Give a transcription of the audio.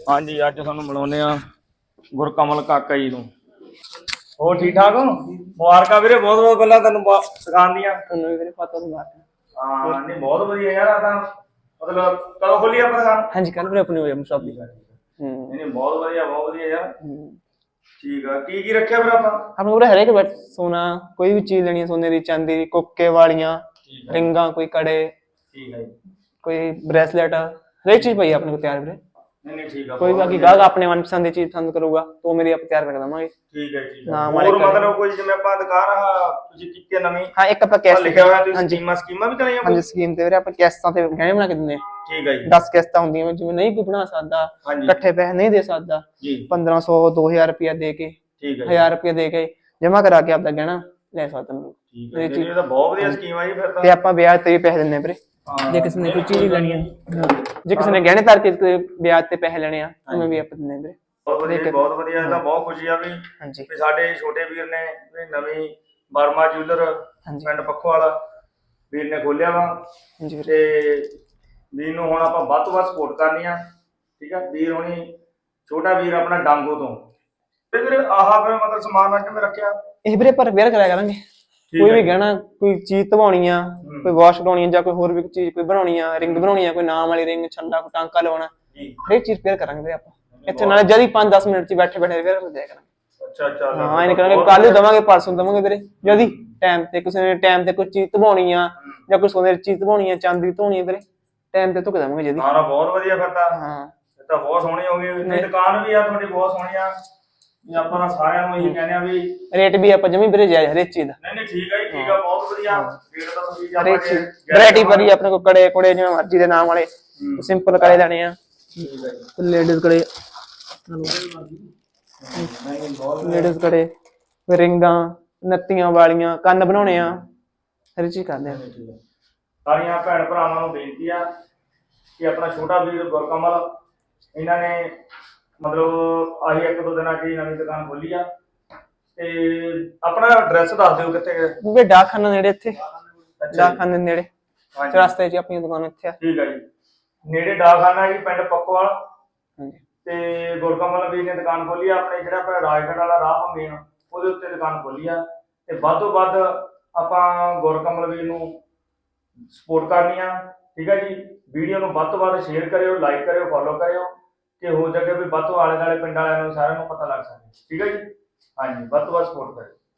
ਹਾਂਜੀ ਅੱਜ ਤੁਹਾਨੂੰ ਮਿਲਾਉਂਦੇ ਆ ਗੁਰਕਮਲ ਕਾਕਾ ਜੀ ਨੂੰ। ਹੋਰ ਠੀਕ ਠਾਕ ਹੋ? ਮੁਬਾਰਕਾਂ ਵੀਰੇ ਬਹੁਤ ਬਹੁਤ ਪਹਿਲਾਂ ਤੈਨੂੰ ਬ- ਦੁਕਾਨ ਦੀਆਂ। ਤੁਹਾਨੂੰ ਵੀਰੇ ਪਤਾ ਨਹੀਂ ਬਾਤ ਹਾਂ ਨਹੀਂ ਬਹੁਤ ਵਧੀਆ ਯਾਰ ਆ ਤਾਂ ਮਤਲਬ ਕਦੋਂ ਖੋਲੀ ਆਪਾਂ ਦੁਕਾਨ ਹਾਂਜੀ ਕੱਲ ਵੀਰੇ ਆਪਣੀ ਹੋਈ ਸ਼ਾਪ ਦੀ। ਹੂੰ। ਨਹੀਂ ਬਹੁਤ ਵਧੀਆ ਬਹੁਤ ਵਧੀਆ ਯਾਰ। ਠੀਕ ਆ ਕੀ ਕੀ ਰੱਖਿਆ ਫਿਰ ਆਪਾਂ? ਆਪਣੇ ਕੋਲ ਹਰੇਕ ਬੈਠ ਸੋਨਾ ਕੋਈ ਵੀ ਚੀਜ਼ ਲੈਣੀ ਹੈ ਸੋਨੇ ਦੀ ਚਾਂਦੀ ਦੀ ਕੋਕੇ ਵਾਲੀਆਂ ਰਿੰਗਾਂ ਕੋਈ ਕੜੇ ਠੀਕ ਹੈ ਕੋਈ ਬ੍ਰੈਸਲੇਟ ਹਰੇਕ ਚੀਜ਼ ਪਈ ਆਪਣੇ ਕੋਲ ਤਿਆਰ ਵੀਰੇ। ਨਹੀਂ ਨਹੀਂ ਠੀਕ ਆ ਕੋਈ ਬਾਕੀ। ਗਾਹਕ ਆਪਣੇ ਮਨਪਸੰਦ ਦੀ ਚੀਜ਼ ਪਸੰਦ ਕਰੂਗਾ ਤਾਂ ਮੇਰੀ ਆਪ ਤਿਆਰ ਕਰ ਦਵਾਂਗੇ। ਠੀਕ ਹੈ ਠੀਕ ਹੈ ਨਾਮ ਹੋਰ ਘਰ। ਮਤਲਬ ਕੋਈ ਜਿਵੇਂ ਆਪਾਂ ਦੁਕਾਨ ਆ ਤੁਸੀਂ ਕੀਤੀ ਆ ਨਵੀਂ? ਹਾਂ ਇੱਕ ਆਪਾਂ ਆਹ ਕੈਸ ਲਿਖਿਆ ਹੋਇਆ ਤੁਸੀਂ ਹਾਂਜੀ। ਸਕੀਮਾਂ ਸਕੀਮਾਂ ਵੀ ਕਰਾਈਆਂ ਕੋਈ? ਹਾਂਜੀ ਸਕੀਮ ਤੇ ਵੀਰੇ ਆਪਾਂ ਕਿਸ਼ਤਾਂ ਤੇ ਗਹਿਣੇ ਬਣਾ ਕੇ ਦਿੰਦੇ ਠੀਕ ਹੈ ਜੀ। 10 ਕਿਸ਼ਤਾਂ ਹੁੰਦੀਆਂ ਜਿਵੇਂ ਨਹੀਂ ਕੋਈ ਬਣਾ ਸਕਦਾ ਹਾਂਜੀ। ਇਕੱਠੇ ਪੈਸੇ ਨਹੀਂ ਦੇ ਸਕਦਾ। ਜੀ। 1500 2000 ਰੁਪਇਆ ਦੇ ਕੇ ਠੀਕ ਹੈ ਜੀ। 1000 ਰੁਪਇਆ ਦੇ ਕੇ ਜਮ੍ਹਾਂ ਕਰਾ ਕੇ ਆਪਦਾ ਗਹਿਣਾ ਲੈ ਸਕਦਾ। ਮੈਨੂੰ ਠੀਕ ਹੈ ਇਹ ਜੀ ਚੀਜ਼- ਇਹ ਤਾਂ ਬਹੁਤ ਵਧੀਆ ਸਕੀਮ ਆ ਜੀ ਫਿਰ ਤਾਂ। ਤੇ ਆਪਾਂ ਵਿਆਜ ਤੇ ਵੀ ਪੈਸੇ ਦਿੰਦੇ ਵੀਰੇ। ਜੇ ਕਿਸੇ ਨੇ ਕੋਈ ਚੀਜ਼ ਲੈਣੀ ਹੈ। ਜੇ ਕਿਸੇ ਨੇ ਗਹਿਣੇ ਧਰ ਕੇ ਕੋਈ ਵਿਆਜ ਤੇ ਪੈਸੇ ਲੈਣੇ ਆ ਉਹਨੂੰ ਵੀ ਆਪਾਂ ਦਿੰਦੇ ਵੀਰੇ। ਬਹੁਤ ਵਧੀਆ ਜੀ, ਬਹੁਤ ਵਧੀਆ ਇਹ ਤਾਂ ਬਹੁਤ ਖੁਸ਼ੀ ਆ ਵੀ ਹਾਂਜੀ। ਵੀ ਸਾਡੇ ਛੋਟੇ ਵੀਰ ਨੇ ਵੀ ਨਵੀਂ ਵਰਮਾ ਜੁਐਲਰ ਹਾਂਜੀ। ਪਿੰਡ ਪੱਖੋ ਵਾਲਾ ਵੀਰ ਨੇ ਖੋਲਿਆ ਵਾ। ਹਾਂਜੀ ਵੀਰੇ। ਤੇ ਵੀਰ ਨੂੰ ਹੁਣ ਆਪਾਂ ਵੱਧ ਤੋਂ ਵੱਧ ਸਪੋਰਟ ਕਰਨੀ ਆ ਠੀਕ ਆ? ਵੀਰ ਹੁਣੀ ਛੋਟਾ ਵੀਰ ਆਪਣਾ ਡਾਂਗੋ ਤੋਂ। ਤੇ ਵੀਰ ਆਹ ਫਿਰ ਮਤਲਬ ਸਮਾਨ ਮੈਂ ਕਿਵੇਂ ਰੱਖਿਆ? ਇਹ ਵੀਰੇ ਪਰ ਰਿਪੇਅਰ ਕਰਾਇਆ ਕਰਾਂਗੇ। ਕੋਈ ਹੈ ਵੀ। ਗਹਿਣਾ ਕੋਈ ਚੀਜ਼ ਧਵਾਉਣੀ ਆ ਕੋਈ ਵਾਸ਼ ਕਰਾਉਣੀ ਆ ਜਾਂ ਕੋਈ ਹੋਰ ਵੀ ਚੀਜ਼ ਕੋਈ ਬਣਾਉਣੀ ਆ ਰਿੰਗ ਬਣਾਉਣੀ ਆ ਕੋਈ ਨਾਮ ਵਾਲੀ ਰਿੰਗ ਛੱਲਾ ਕੋਈ ਟਾਂਕਾ ਲਵਾਉਣਾ ਹਰੇਕ ਚੀਜ਼ ਰਿਪੇਅਰ ਕਰਾਂਗੇ ਵੀਰੇ ਆਪਾਂ ਇੱਥੇ ਨਾਲੇ ਹੀ 5-10 ਮਿੰਟ ਚ ਹੀ ਬੈਠੇ ਬੈਠੇ ਰਿਪੇਅਰ ਦਿਆ ਕਰਾਂਗੇ। ਅੱਛਾ ਅੱਛਾ ਹਾਂ ਇਹ ਨਹੀਂ ਕਰਾਂਗੇ ਕੱਲ ਨੂੰ ਦਵਾਂਗੇ ਪਰਸੋਂ ਦਵਾਂਗੇ ਵੀਰੇ। ਹੀ ਟਾਈਮ ਤੇ ਕਿਸੇ ਨੇ ਟਾਈਮ ਤੇ ਕੋਈ ਚੀਜ਼ ਧਵਾਉਣੀ ਆ ਜਾਂ ਕੋਈ ਸੋਨੇ ਦੀ ਚੀਜ਼ ਧਵਾਉਣੀ ਆ ਚਾਂਦੀ ਧਵਾਉਣੀ ਆ ਵੀਰੇ ਟਾਈਮ ਤੇ ਧੁੱਕ ਦਵਾਂਗੇ ਜਦ। ਹੀ ਬਹੁਤ ਵਧੀਆ ਫਿਰ ਤਾਂ। ਹਾਂ। ਇਹ ਤਾਂ ਬਹੁਤ ਸੋਹਣੀ ਹੋ ਗਈ। ਦੁਕਾਨ ਵੀ ਆ ਤੁਹਾਡੀ ਬਹੁਤ ਸੋਹਣੀ ਆ। ਵੀ ਆਪਾਂ ਤਾਂ ਸਾਰਿਆਂ ਨੂੰ ਇਹੀ ਕਹਿੰਦੇ ਆ ਵੀ ਰੇਟ ਵੀ ਆਪਾਂ ਜਮੀ ਵੀਰੇ ਜਾਇਜ਼ ਹਰੇਕ ਚੀਜ਼ ਦਾ। ਨਹੀਂ ਨਹੀਂ ਠੀਕ ਹੈ ਜੀ ਠੀਕ ਆ ਬਹੁਤ ਵਧੀਆ। ਰੇਟ ਤਾਂ ਤੁਸੀਂ ਜੇ ਹਰੇਕ ਚੀਜ਼। ਵੈਰਾਈਟੀ ਭਰੀ ਆ ਆਪਣੇ ਕੋਲ ਕੜੇ ਕੁੜੇ ਜਿਵੇਂ ਮਰਜ਼ੀ ਦੇ ਨਾਮ ਵਾਲੇ। ਸਿੰਪਲ ਕੜੇ ਲੈਣੇ ਆ। ਠੀਕ ਹੈ ਜੀ। ਲੇਡੀਜ਼ ਕੜੇ। ਲੇਡੀਜ਼ ਕੜੇ। ਰਿੰਗਾਂ ਨੱਤੀਆਂ ਵਾਲੀਆਂ ਕੰਨ ਬਣਾਉਣੇ ਆ। ਹਰ ਚੀਜ਼ ਕਰਦੇ ਆ। ਸਾਰੀਆਂ ਭੈਣ ਭਰਾਵਾਂ ਨੂੰ ਬੇਨਤੀ ਆ ਕਿ ਆਪਣਾ ਛੋਟਾ ਵੀਰ ਗੁਰਕਮਲ ਇਹਨਾਂ ਨੇ ਮਤਲਬ ਆਹੀ ਇੱਕ ਦੋ ਦਿਨਾਂ 'ਚ ਹੀ ਨਵੀਂ ਦੁਕਾਨ ਖੋਲੀ ਆ। ਤੇ ਆਪਣਾ ਐਡਰੈਸ ਦੱਸ ਦਿਓ ਕਿੱਥੇ ਹੈ? ਵੀ ਡਾਕਖਾਨਾ ਨੇੜੇ ਇੱਥੇ। ਡਾਕਖਾਨੇ ਨੇੜੇ। ਹਾਂਜੀ। ਚਰਸਤੇ 'ਚ ਆਪਣੀ ਦੁਕਾਨ ਇੱਥੇ ਆ। ਠੀਕ ਹੈ ਜੀ। ਨੇੜੇ ਡਾਕਖਾਨਾ ਜੀ ਪਿੰਡ ਪੱਕੋਵਾਲ। ਹਾਂਜੀ। ਤੇ ਗੁਰਕਮਲ ਵੀਰ ਨੇ ਦੁਕਾਨ ਖੋਲੀ ਆ ਆਪਣੇ ਜਿਹੜਾ ਆਪਣਾ ਰਾਜਗੜ੍ਹ ਵਾਲਾ ਰਾਹ ਮੇਨ ਉਹਦੇ ਉੱਤੇ ਦੁਕਾਨ ਖੋਲੀ ਆ। ਤੇ ਵੱਧ ਤੋਂ ਵੱਧ ਆਪਾਂ ਗੁਰਕਮਲ ਵੀਰ ਨੂੰ ਸਪੋਰਟ ਕਰਨੀ ਆ। ਠੀਕ ਹੈ ਜੀ। ਵੀਡੀਓ ਨੂੰ ਵੱਧ ਤੋਂ ਵੱਧ ਸ਼ੇਅਰ ਕਰਿਓ ਲਾਈਕ ਕਰਿਓ ਫੋਲੋ ਕਰਿਓ। ਕਿ ਹੋ ਸਕੇ ਵੀ ਵੱਧ ਤੋਂ ਆਲੇ ਦੁਆਲੇ ਪਿੰਡ ਵਾਲਿਆਂ ਨੂੰ ਸਾਰਿਆਂ ਨੂੰ ਪਤਾ ਲੱਗ ਸਕੇ। ਠੀਕ ਹੈ ਜੀ? ਹਾਂਜੀ, ਵੱਧ ਤੋਂ ਵੱਧ ਸਪੋਰਟ ਕਰਿਓ